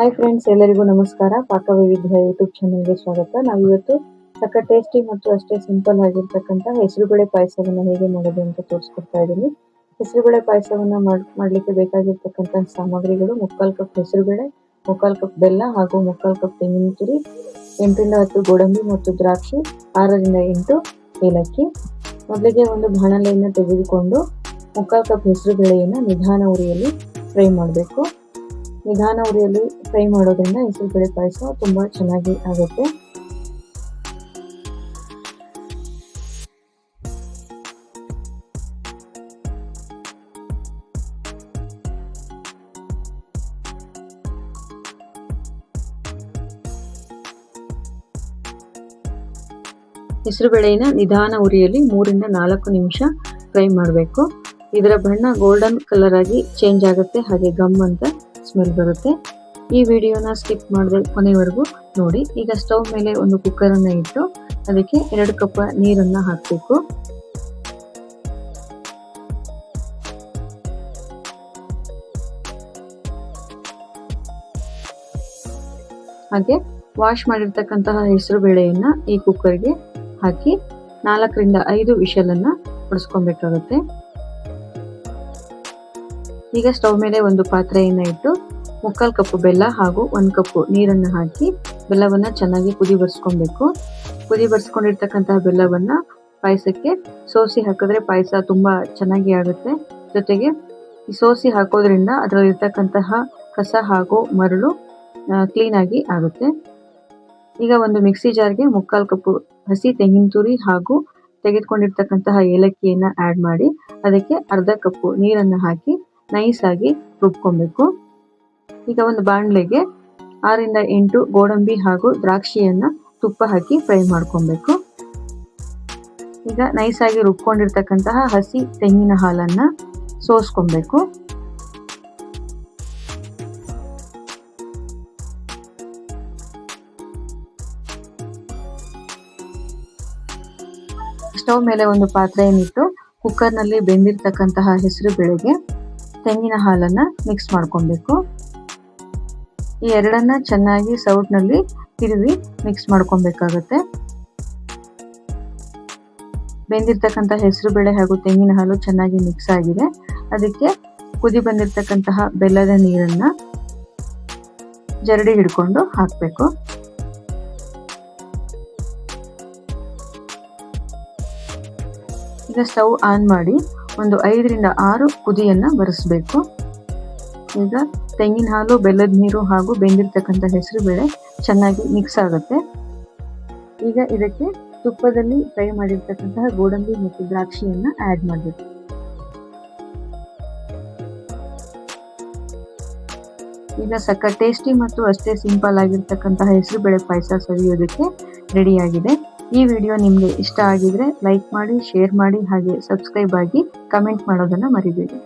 Hi friends ಎಲ್ಲರಿಗೂ ನಮಸ್ಕಾರ. ಪಾಕ ವೈವಿಧ್ಯ ಯೂಟ್ಯೂಬ್ ಚಾನಲ್ಗೆ ಸ್ವಾಗತ. ನಾವು ಇವತ್ತು ಸಕ್ಕ ಟೇಸ್ಟಿ ಮತ್ತು ಅಷ್ಟೇ ಸಿಂಪಲ್ ಆಗಿರ್ತಕ್ಕಂಥ ಹೆಸರುಬೇಳೆ ಪಾಯಸವನ್ನು ಹೇಗೆ ಮಾಡೋದು ಅಂತ ತೋರಿಸ್ಕೊಡ್ತಾ ಇದ್ದೀನಿ. ಹೆಸರುಬೇಳೆ ಪಾಯಸವನ್ನು ಮಾಡ್ಲಿಕ್ಕೆ ಬೇಕಾಗಿರ್ತಕ್ಕಂಥ ಸಾಮಗ್ರಿಗಳು ಮುಕ್ಕಾಲು ಕಪ್ ಹೆಸರುಬೇಳೆ, ಮುಕ್ಕಾಲು ಕಪ್ ಬೆಲ್ಲ ಹಾಗೂ ಮುಕ್ಕಾಲು ಕಪ್ ತೆಂಗಿನ ತುರಿ, ಎಂಟರಿಂದ ಹತ್ತು ಗೋಡಂಬಿ ಮತ್ತು ದ್ರಾಕ್ಷಿ, ಆರರಿಂದ ಎಂಟು ಏಲಕ್ಕಿ. ಮೊದಲಿಗೆ ಒಂದು ಬಾಣಲೆಯನ್ನು ತೆಗೆದುಕೊಂಡು ಮುಕ್ಕಾಲು ಕಪ್ ಹೆಸರು ಬೇಳೆಯನ್ನು ನಿಧಾನ ಉರಿಯಲ್ಲಿ ಫ್ರೈ ಮಾಡಬೇಕು. ನಿಧಾನ ಉರಿಯಲ್ಲಿ ಫ್ರೈ ಮಾಡೋದ್ರಿಂದ ಹೆಸರು ಬೇಳೆ ಪಾಯಸ ತುಂಬಾ ಚೆನ್ನಾಗಿ ಆಗುತ್ತೆ. ಹೆಸರು ಬೇಳೆನ ನಿಧಾನ ಉರಿಯಲ್ಲಿ ಮೂರಿಂದ ನಾಲ್ಕು ನಿಮಿಷ ಫ್ರೈ ಮಾಡಬೇಕು. ಇದರ ಬಣ್ಣ ಗೋಲ್ಡನ್ ಕಲರ್ ಆಗಿ ಚೇಂಜ್ ಆಗುತ್ತೆ, ಹಾಗೆ ಗಮ್ ಅಂತ. ಸ್ಮೆಲ್ ಬರುತ್ತೆ ಈ ವಿಡಿಯೋನ ಸ್ಕಿಪ್ ಮಾಡದೆ ಕೊನೆವರೆಗೂ ನೋಡಿ. ಈಗ ಸ್ಟವ್ ಮೇಲೆ ಒಂದು ಕುಕ್ಕರ್ ಅನ್ನ ಇಟ್ಟು ಅದಕ್ಕೆ ಎರಡು ಕಪ್ ನೀರನ್ನ ಹಾಕಬೇಕು. ಹಾಗೆ ವಾಶ್ ಮಾಡಿರ್ತಕ್ಕಂತಹ ಹೆಸರು ಬೇಳೆಯನ್ನ ಈ ಕುಕ್ಕರ್ಗೆ ಹಾಕಿ ನಾಲ್ಕರಿಂದ ಐದು ವಿಷಲನ್ನು ಹೊಡಿಸ್ಕೊಬೇಕಾಗುತ್ತೆ. ಈಗ ಸ್ಟವ್ ಮೇಲೆ ಒಂದು ಪಾತ್ರೆಯನ್ನು ಇಟ್ಟು ಮುಕ್ಕಾಲು ಕಪ್ಪು ಬೆಲ್ಲ ಹಾಗೂ ಒಂದು ಕಪ್ಪು ನೀರನ್ನು ಹಾಕಿ ಬೆಲ್ಲವನ್ನು ಚೆನ್ನಾಗಿ ಕುದಿ ಬರ್ಸ್ಕೊಬೇಕು. ಕುದಿ ಬರ್ಸ್ಕೊಂಡಿರ್ತಕ್ಕಂತಹ ಬೆಲ್ಲವನ್ನು ಪಾಯಸಕ್ಕೆ ಸೋಸಿ ಹಾಕಿದ್ರೆ ಪಾಯಸ ತುಂಬ ಚೆನ್ನಾಗಿ ಆಗುತ್ತೆ. ಜೊತೆಗೆ ಈ ಸೋಸಿ ಹಾಕೋದ್ರಿಂದ ಅದರಲ್ಲಿರ್ತಕ್ಕಂತಹ ಕಸ ಹಾಗೂ ಮರಳು ಕ್ಲೀನ್ ಆಗಿ ಆಗುತ್ತೆ. ಈಗ ಒಂದು ಮಿಕ್ಸಿ ಜಾರ್ಗೆ ಮುಕ್ಕಾಲು ಕಪ್ಪು ಹಸಿ ತೆಂಗಿನ ತುರಿ ಹಾಗೂ ತೆಗೆದುಕೊಂಡಿರ್ತಕ್ಕಂತಹ ಏಲಕ್ಕಿಯನ್ನು ಆ್ಯಡ್ ಮಾಡಿ, ಅದಕ್ಕೆ ಅರ್ಧ ಕಪ್ಪು ನೀರನ್ನು ಹಾಕಿ ನೈಸ್ ಆಗಿ ರುಬ್ಕೊಬೇಕು. ಈಗ ಒಂದು ಬಾಣಲೆಗೆ ಆರಿಂದ ಎಂಟು ಗೋಡಂಬಿ ಹಾಗೂ ದ್ರಾಕ್ಷಿಯನ್ನ ತುಪ್ಪ ಹಾಕಿ ಫ್ರೈ ಮಾಡ್ಕೊಬೇಕು. ಈಗ ನೈಸ್ ಆಗಿ ರುಬ್ಕೊಂಡಿರ್ತಕ್ಕಂತಹ ಹಸಿ ತೆಂಗಿನ ಹಾಲನ್ನು ಸೋಸ್ಕೊಬೇಕು. ಸ್ಟವ್ ಮೇಲೆ ಒಂದು ಪಾತ್ರೆಯನ್ನಿಟ್ಟು ಕುಕ್ಕರ್ನಲ್ಲಿ ಬೆಂದಿರ್ತಕ್ಕಂತಹ ಹೆಸರು ಬೇಳೆಗೆ ತೆಂಗಿನ ಹಾಲನ್ನ ಮಿಕ್ಸ್ ಮಾಡ್ಕೊಬೇಕು. ಈ ಎರಡನ್ನ ಚೆನ್ನಾಗಿ ಸೌಟ್ನಲ್ಲಿ ತಿರುವಿ ಮಿಕ್ಸ್ ಮಾಡ್ಕೊಬೇಕಾಗತ್ತೆ. ಬೆಂದಿರ್ತಕ್ಕಂಥ ಹೆಸರು ಬೇಳೆ ಹಾಗೂ ತೆಂಗಿನ ಹಾಲು ಚೆನ್ನಾಗಿ ಮಿಕ್ಸ್ ಆಗಿದೆ. ಅದಕ್ಕೆ ಕುದಿ ಬಂದಿರತಕ್ಕಂತಹ ಬೆಲ್ಲದ ನೀರನ್ನ ಜರಡಿ ಹಿಡ್ಕೊಂಡು ಹಾಕಬೇಕು. ಈಗ ಸ್ಟವ್ ಆನ್ ಮಾಡಿ ಒಂದು ಐದರಿಂದ ಆರು ಕುದಿಯನ್ನ ಬರೆಸಬೇಕು. ಈಗ ತೆಂಗಿನ ಹಾಲು, ಬೆಲ್ಲದ ನೀರು ಹಾಗೂ ಬೆಂದಿರ್ತಕ್ಕಂಥ ಹೆಸರು ಬೇಳೆ ಚೆನ್ನಾಗಿ ಮಿಕ್ಸ್ ಆಗುತ್ತೆ. ಈಗ ಇದಕ್ಕೆ ತುಪ್ಪದಲ್ಲಿ ಫ್ರೈ ಮಾಡಿರ್ತಕ್ಕಂತಹ ಗೋಡಂಬಿ ಮತ್ತು ದ್ರಾಕ್ಷಿಯನ್ನು ಆಡ್ ಮಾಡಬೇಕು. ಈಗ ಸಕ್ಕ ಟೇಸ್ಟಿ ಮತ್ತು ಅಷ್ಟೇ ಸಿಂಪಲ್ ಆಗಿರ್ತಕ್ಕಂತಹ ಹೆಸರು ಬೇಳೆ ಪಾಯಸ ಸವಿಯೋದಕ್ಕೆ ರೆಡಿಯಾಗಿದೆ ಈ ವಿಡಿಯೋ ನಿಮಗೆ ಇಷ್ಟ ಆಗಿದ್ರೆ ಲೈಕ್ ಮಾಡಿ, ಶೇರ್ ಮಾಡಿ ಹಾಗೆ ಸಬ್ಸ್ಕ್ರೈಬ್ ಆಗಿ ಕಮೆಂಟ್ ಮಾಡೋದನ್ನ ಮರಿಬೇಡಿ